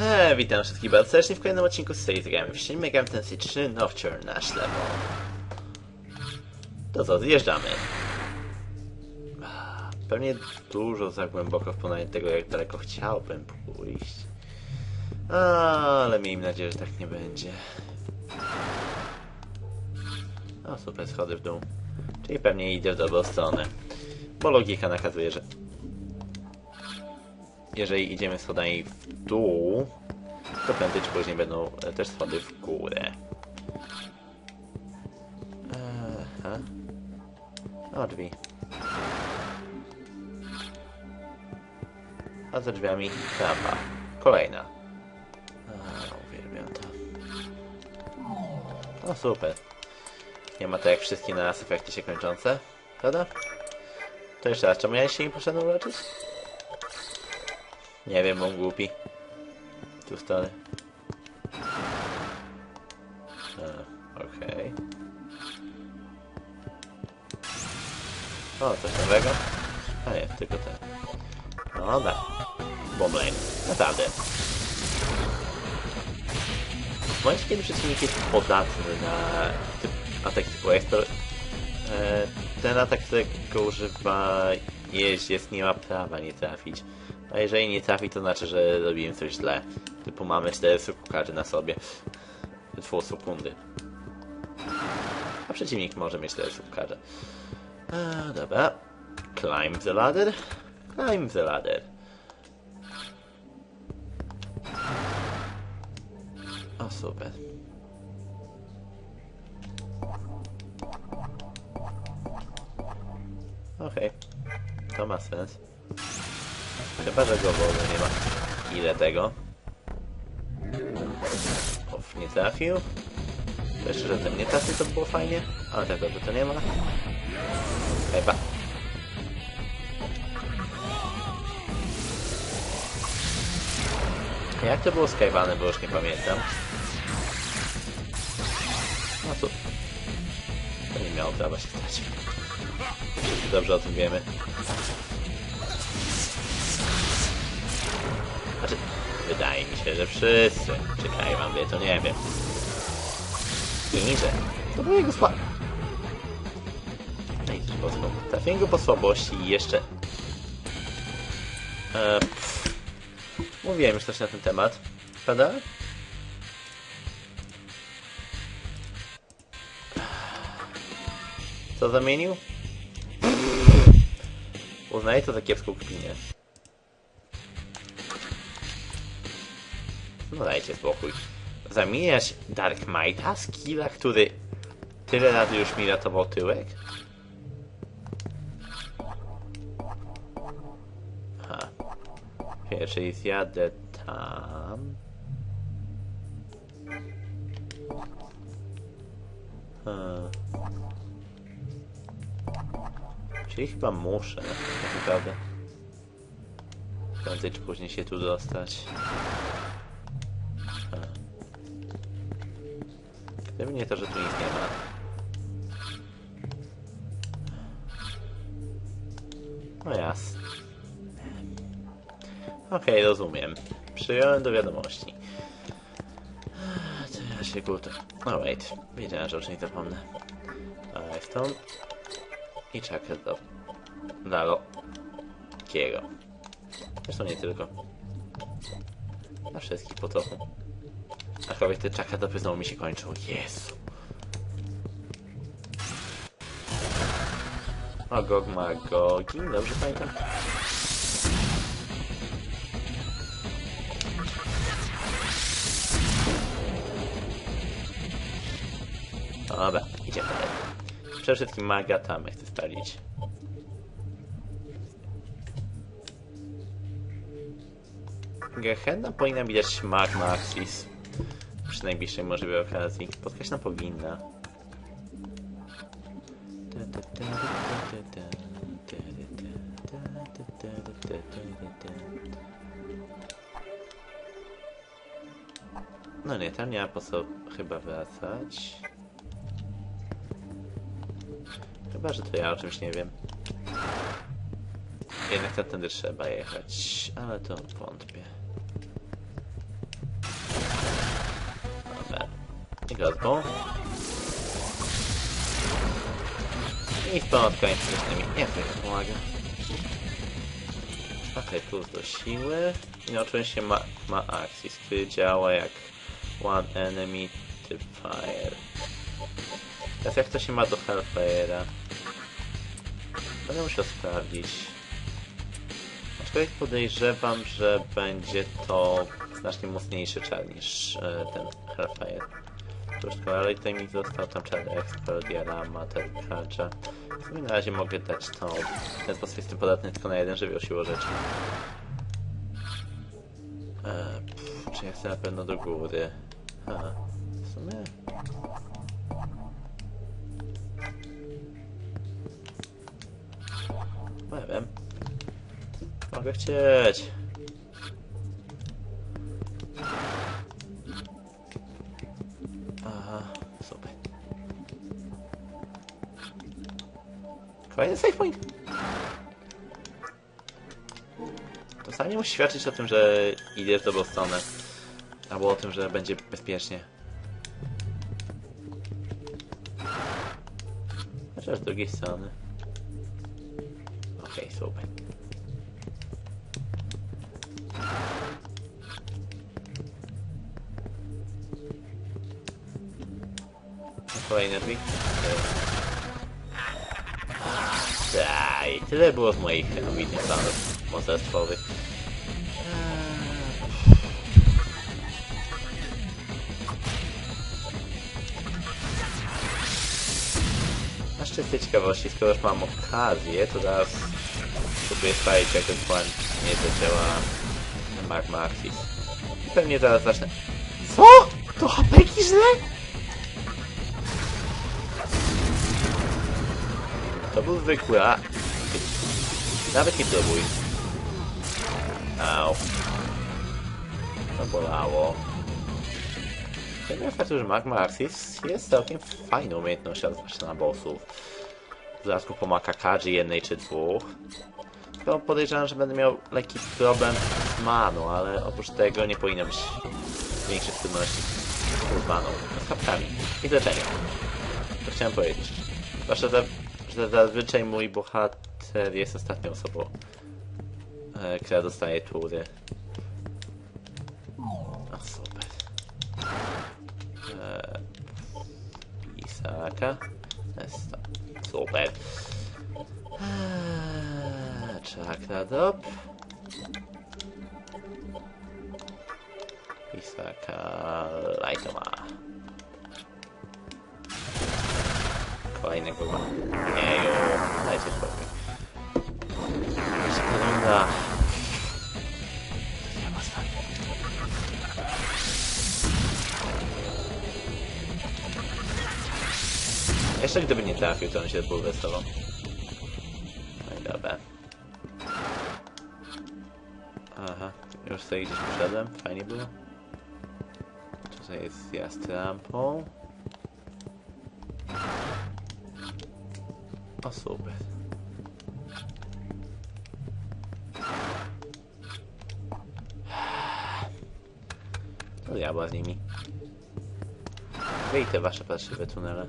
Eee, witam wszystkich bardzo serdecznie w kolejnym odcinku z serii Zagramy w Ścień Megam Tensei 3 Nocturne na ślepo. To co, zjeżdżamy. Pewnie dużo za głęboko w porównaniu tego, jak daleko chciałbym pójść. Ale miejmy nadzieję, że tak nie będzie. O, super, schody w dół. Czyli pewnie idę w dobrą stronę. Bo logika nakazuje, że jeżeli idziemy schodami w dół, to prędzej czy później będą e, też schody w górę. Aha. O, drzwi. A za drzwiami trampa. Kolejna. A, uwielbiam to. O, super. Nie ma to jak wszystkie na raz efekty się kończące, prawda? To jeszcze raz, czemu ja się nie poszedłem? Nie wiem, on głupi. Tu stary. A, Okej. O, coś nowego? A nie, tylko ten. No dobra. Bomblane. Naprawdę. W momencie, kiedy przeciwnik jest podatny na typ, atak typu Expert, e, ten atak, którego używa jeździec, nie ma prawa nie trafić. A jeżeli nie trafi, to znaczy, że robiłem coś źle. Typu mamy 4 sukukarzy na sobie. Tfu, sekundy. A przeciwnik może mieć 4 sukukarze. Dobra. Climb the ladder. Climb the ladder. O, super. Okej. To ma sens. Chyba, że go w nie ma. Ile tego? Of, nie trafił. Jeszcze, że ten nie trafił, to było fajnie. Ale tego to, to nie ma. Chyba. Jak to było skajwane, bo już nie pamiętam. No to... To nie miało prawa się stać. Dobrze o tym wiemy. Wydaje mi się, że wszyscy. Czy Kajwan wie, to nie wiem. Ninja. To był jego słab. Ej, coś mocno. Trafiłem go po słabości i jeszcze... E. Mówiłem już coś na ten temat, prawda? Co zamienił? Uznaję to za kiepską kpinę. No dajcie spokój. Zamieniać Dark Mighta, skilla, który tyle razy już mi ratował tyłek? Aha. Okay, zjadę tam. Hmm. Czyli chyba muszę, tak naprawdę. Prędzej czy później się tu dostać. Gdyby to, że tu nic nie ma. No jasne. Okej, rozumiem. Przyjąłem do wiadomości. To ja się kurde. No wait, wiedziałem, że już nie zapomnę. Ale stąd. I czakrę do... Dalo. Kiego. Zresztą nie tylko. Na wszystkich po Aczkolwiek te czakadopy znowu mi się kończą. Jezu. Magog, Magogi, dobrze pamiętam? Dobra, idziemy dalej. Przede wszystkim maga tam chcę spalić. Gehenna powinna mi dać magma axis przy najbliższej możliwej okazji. Spotkać nam powinna. No nie, tam nie ma po co chyba wracać. Chyba, że to ja o czymś nie wiem. Jednak tędy trzeba jechać, ale to wątpię. Groźbą. I ponad koniec mi nie tak pomaga. Okej, plus do siły. I oczywiście ma, ma Axis, który działa jak One Enemy typ Fire. Teraz jak to się ma do Hellfire'a? Będę musiał sprawdzić. Aczkolwiek podejrzewam, że będzie to znacznie mocniejszy czar niż e, ten Hellfire. Cóż, ale tutaj mi został tam czar Expert, Diarama. W sumie na razie mogę dać to. W ten sposób jestem podatny tylko na jeden żywioł siłą rzeczy. E, pff, czy ja chcę na pewno do góry? Aha, w sumie... Nie wiem. Mogę chcieć. Kolejny save point. To nie musi świadczyć o tym, że idzie w dobrą stronę. Albo o tym, że będzie bezpiecznie. Chociaż z drugiej strony. Okej, super. Kolejne drzwi. Daj, tyle było z moich ambitnych planów mocarstwowych. Na szczycie ciekawości, skoro już mam okazję, to teraz spróbuję sprawdzić, jak dokładnie zadziała Magma Axis. I pewnie zaraz zacznę... Co? To hapeki źle? Był zwykły, a... Nawet nie próbuj. Au. To bolało. Ten fakt, że Magma Axis jest całkiem fajną umiejętnością, zwłaszcza na bossów. W dodatku pomaga Kaji jednej czy dwóch. Tylko podejrzewam, że będę miał lekki problem z maną, ale oprócz tego nie powinno być większych trudności z maną, z kapkami i leczeniem. To chciałem powiedzieć. Zwłaszcza, że, że zazwyczaj mój bohater jest ostatnią osobą, e, która dostaje tury. A super. E, Isaka. Nesta. Super. Eee, Czakra drop. Isaka Lightoma. Kolejnego ma. Nie, jo. Dajcie spokój. Wygląda. Nie ma stanu. Jeszcze gdyby nie trafił, to on się bulwersował. No i dobra. Aha, już sobie gdzieś poszedłem, fajnie było. Tutaj jest zjazd rampą. O super. To diabła z nimi. Wyjdź te wasze parszywe tunele.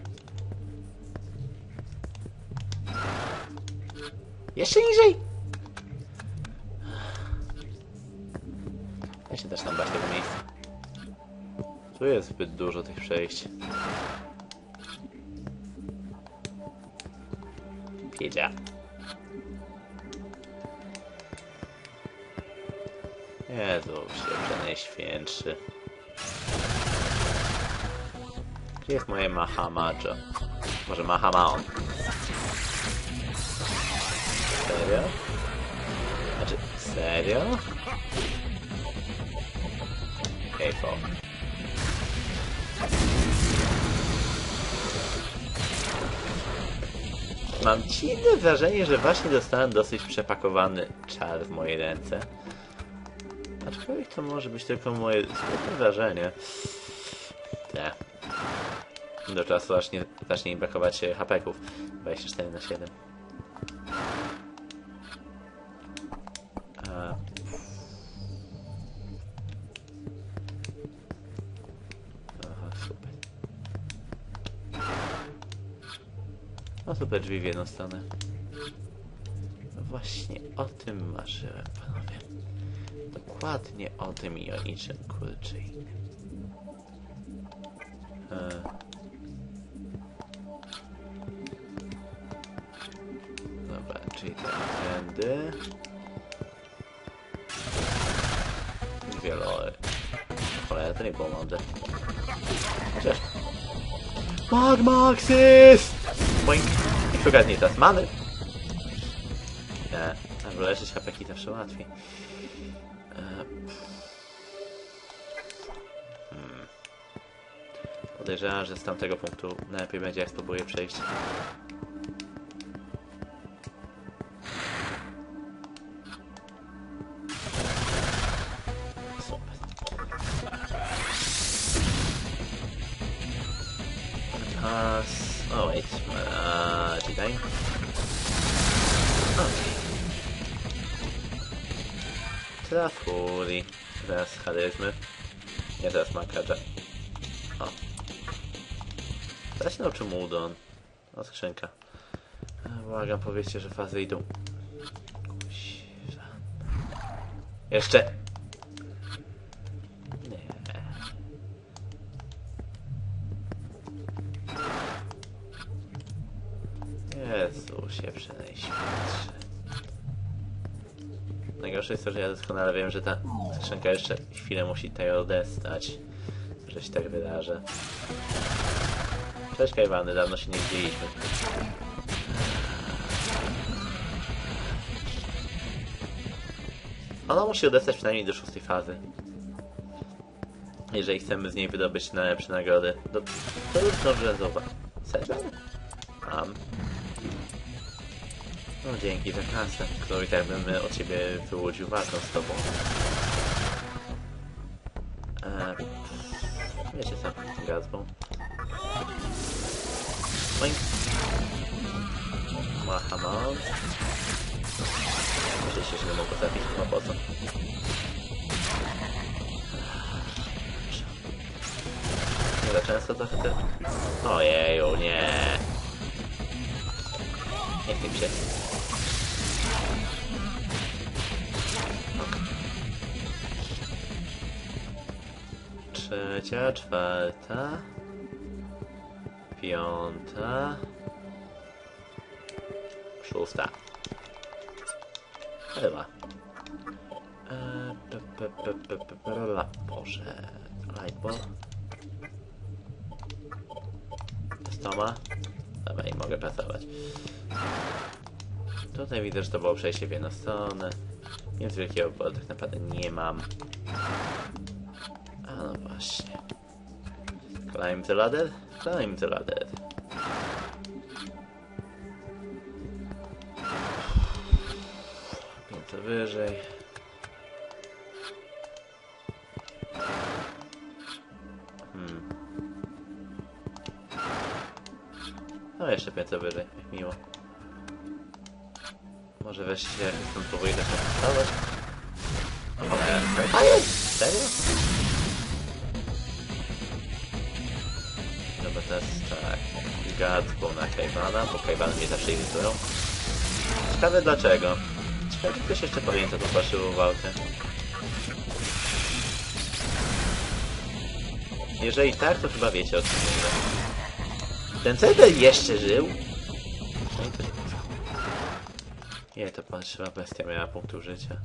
Jeszcze niżej! Ja się też tam bać tego miejsca. Tu jest zbyt dużo tych przejść. Wiedzia. Jezu, się najświętszy. Gdzie jest moje Mahamajo? Może Mahamaon? Serio? Znaczy, serio? Okej, Mam dziwne wrażenie, że właśnie dostałem dosyć przepakowany czar w moje ręce. Aczkolwiek to może być tylko moje zwykłe wrażenie. Nie. Do czasu zacznie, zacznie im brakować hapeków. 24 na 7. No super drzwi w jedną stronę. No właśnie o tym marzyłem, panowie. Dokładnie o tym i o niczym kurczę innym. E. Dobra, czyli tędy. Wielory. Cholera, to nie było mądre. Chociaż... Magmaxis! Boink. I przygadnij teraz many. Nie, ale leżeć hapeki zawsze łatwiej. E. Podejrzewam, że z tamtego punktu najlepiej będzie jak spróbuję przejść. O. Teraz się nauczy Mudon. O, skrzynka. Błagam, powiedzcie, że fazy idą. Jeszcze! Nie. Jezusie przenajświętszy. Najgorsze jest to, że ja doskonale wiem, że ta skrzynka jeszcze chwilę musi tutaj odestać. Że się tak wyrażę. Cześć Kajwany, dawno się nie widzieliśmy. Ona musi odestać przynajmniej do szóstej fazy. Jeżeli chcemy z niej wydobyć najlepsze nagrody. Do, to już dobrze zobacz. Serio? Mam. No dzięki za kasę, którą i tak bym od ciebie wyłudził walką z tobą. Wiecie co, gazbą. Boink. Mahamon. Oczywiście się nie mogło zabić, no po co? Za często trochę te... Ojeju, nie. Nie chcę mi się. Trzecia, czwarta, piąta, szósta. Chyba. Boże. Lightball. Stoma. Dobra, i mogę pracować. Tutaj widzę, że to było przejście w jedną stronę. Nic wielkiego, bo tak naprawdę nie mam. A no właśnie. Climb the ladder? Climb the ladder. Piętro wyżej. Hmm. No jeszcze piętro wyżej, jak miło. Może weź się stąd powoli zacząć. A jest! Serio? Teraz tak. Gadką na Kajwana, bo Kajwany mnie zawsze irytują. Ciekawe dlaczego. Ciekawe, czy ktoś jeszcze pamięta tą fałszywą walkę. Jeżeli tak, to chyba wiecie o czym mówię. Ten Cedel jeszcze żył? To Nie, to patrzyła bestia miała punktów życia.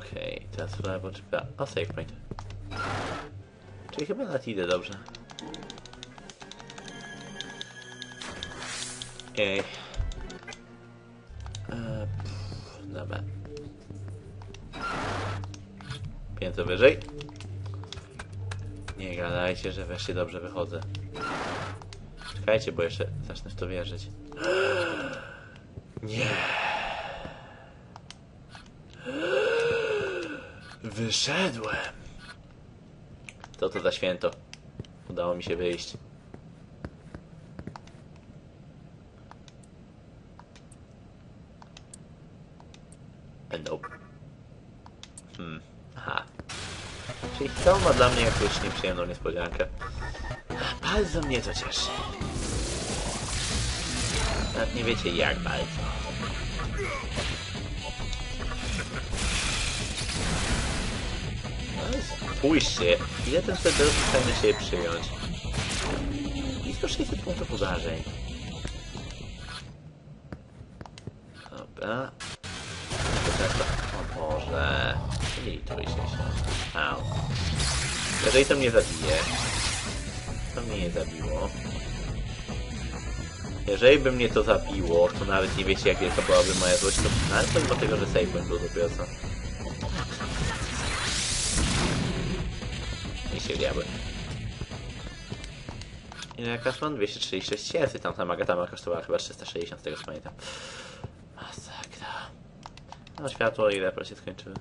Okej, teraz w lewo czy prawo? O, save point. Czyli chyba nawet idę dobrze. Ej. Eee, pff, dobra. Piętro wyżej. Nie gadajcie, że wreszcie dobrze wychodzę. Czekajcie, bo jeszcze zacznę w to wierzyć. Nie. Wyszedłem. Co to za święto? Udało mi się wyjść. Nope. Hmm. Aha. Czyli to ma dla mnie jakąś nieprzyjemną niespodziankę. Bardzo mnie to cieszy. Nawet nie wiecie jak bardzo. Spójrzcie, ile ten Cerberus jest w stanie siebie przyjąć. Blisko 600 punktów udarzeń. Dobra. Tak. O Boże. Lituj się się. Au. Jeżeli to mnie zabije... To mnie nie zabiło. Jeżeli by mnie to zabiło, to nawet nie wiecie jak wielka byłaby moja złość, to nawet pomimo tego, że save był dopiero co. się diabły. Ile mam? 236 tysięcy, tamta magatama kosztowała chyba 360, z tego co pamiętam. Masakra. No światło ile się skończyły.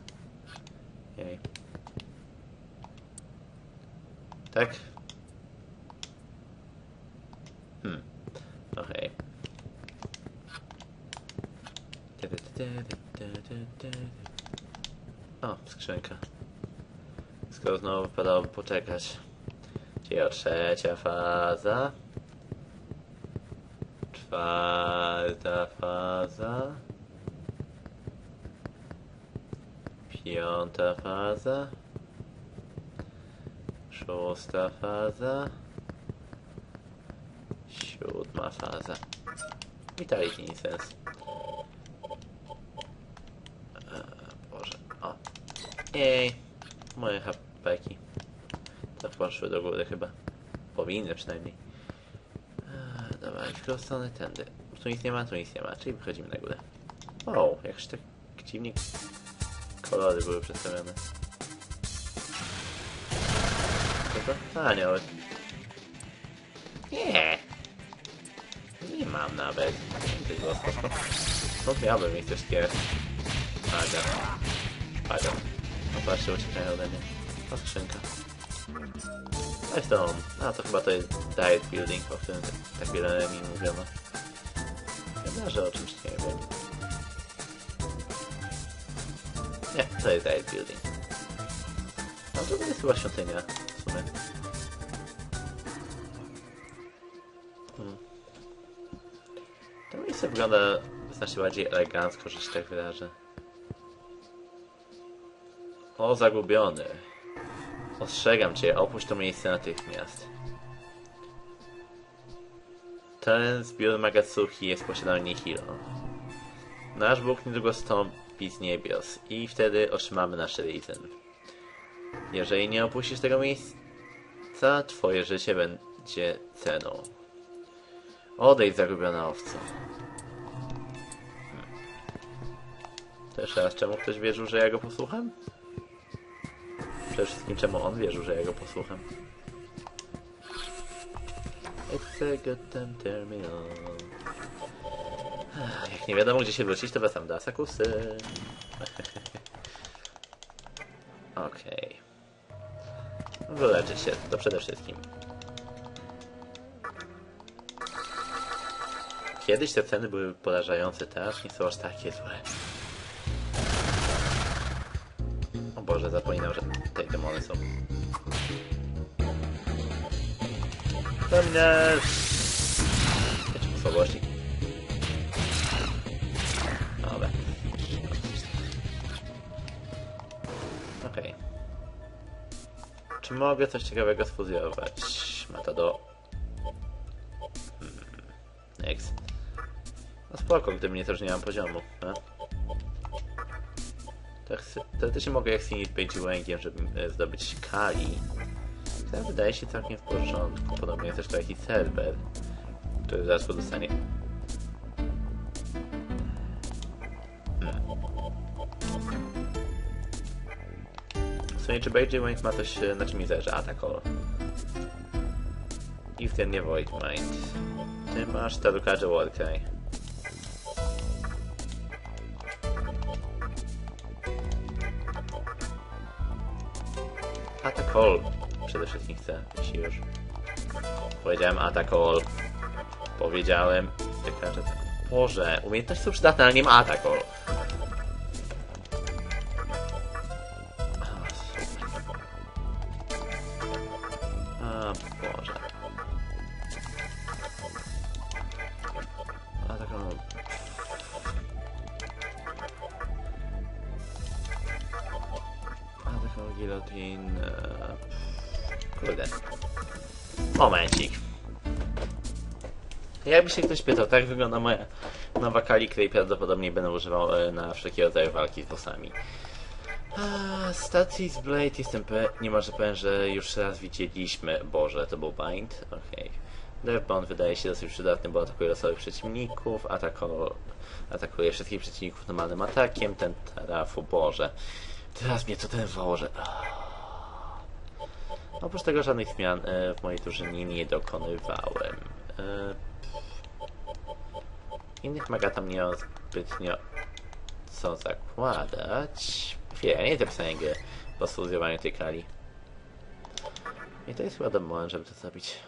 Jej. Tak? Hmm. Okej. O, skrzynka. Skoro znowu wypadałoby poczekać. Czyli trzecia faza. Czwarta faza. Piąta faza. Szósta faza. Siódma faza. Witajcie, Insens. Eee, Boże. O. Ej. Moje hapeki. To poszły do góry chyba. Powinny przynajmniej. Eee, dobra, w którą stronę tędy. Tu nic nie ma, tu nic nie ma, czyli wychodzimy na górę. O, jakś tak dziwnie kolory były przedstawione. Co to? Anioły. Nie. Nie mam nawet. Spoko. Skąd miałbym mieć coś takiego? Aga. Aga. No patrzcie, uciekają ode mnie. O, skrzynka. Weź to. A, to chyba to jest diet building, o którym tak, wiele mi mówiono. Chyba, że o czymś nie wiem. Nie, to jest diet building. No to jest chyba świątynia w sumie. Hmm. To miejsce wygląda znacznie bardziej elegancko, że się tak wyrażę. O, zagubiony. Ostrzegam cię, opuść to miejsce natychmiast. Ten zbiór Magatsuki jest posiadany Nihilo. Nasz Bóg niedługo stąpi z niebios i wtedy otrzymamy nasz Risen. Jeżeli nie opuścisz tego miejsca, twoje życie będzie ceną. Odejdź, zagubiona owco. Hmm. Jeszcze raz, czemu ktoś wierzył, że ja go posłucham? Przede wszystkim, czemu on wierzył, że ja go posłucham? It's a good time terminal. Jak nie wiadomo, gdzie się wrócić, to wracam do Asakusy. Okej. Wyleczę się, to przede wszystkim. Kiedyś te ceny były porażające, teraz nie są aż takie złe. Boże, zapominam, że te demony są. Dominasz! Wiecie, słabości. Dobra. Okej. Czy mogę coś ciekawego sfuzjować? Matado. Hmm. Next. No spoko, gdyby nie to, że nie mam poziomu. No? Tak, teoretycznie mogę Sinit być łęgiem, żeby e, zdobyć Kali. To wydaje się całkiem w porządku. Podobnie jest też to jakiś serwer, który zaraz. Hmm. W sumie czy Beijing Wings ma coś, e, na czym mi zależy? A, tak o. I w ten nie Void Mind. Ty masz Tarukaże Warkai. All przede wszystkim chcę, jeśli już. Powiedziałem Attack All. Powiedziałem. Wykażę tak. Boże, umiejętności są przydatne, ale nie ma Attack All. Jakby się ktoś pytał, tak wygląda moja nowa Kali, której prawdopodobnie będę używał e, na wszelkie rodzaje walki z bossami. A, Stacji z Blade jestem pe... niemalże pewien, że już raz widzieliśmy. Boże, to był Bind? Okej. Deathbound wydaje się dosyć przydatny, bo atakuje losowych przeciwników, atako... atakuje wszystkich przeciwników normalnym atakiem, ten trafu, Boże. Teraz mnie to denerwowało, że... Oprócz tego żadnych zmian e, w mojej drużynie nie dokonywałem. Innych magatom nie zbytnio co zakładać. Chwilę, nie zapisanie gry po studiowaniu tej kali. I to jest chyba dobry moment, żeby to zrobić.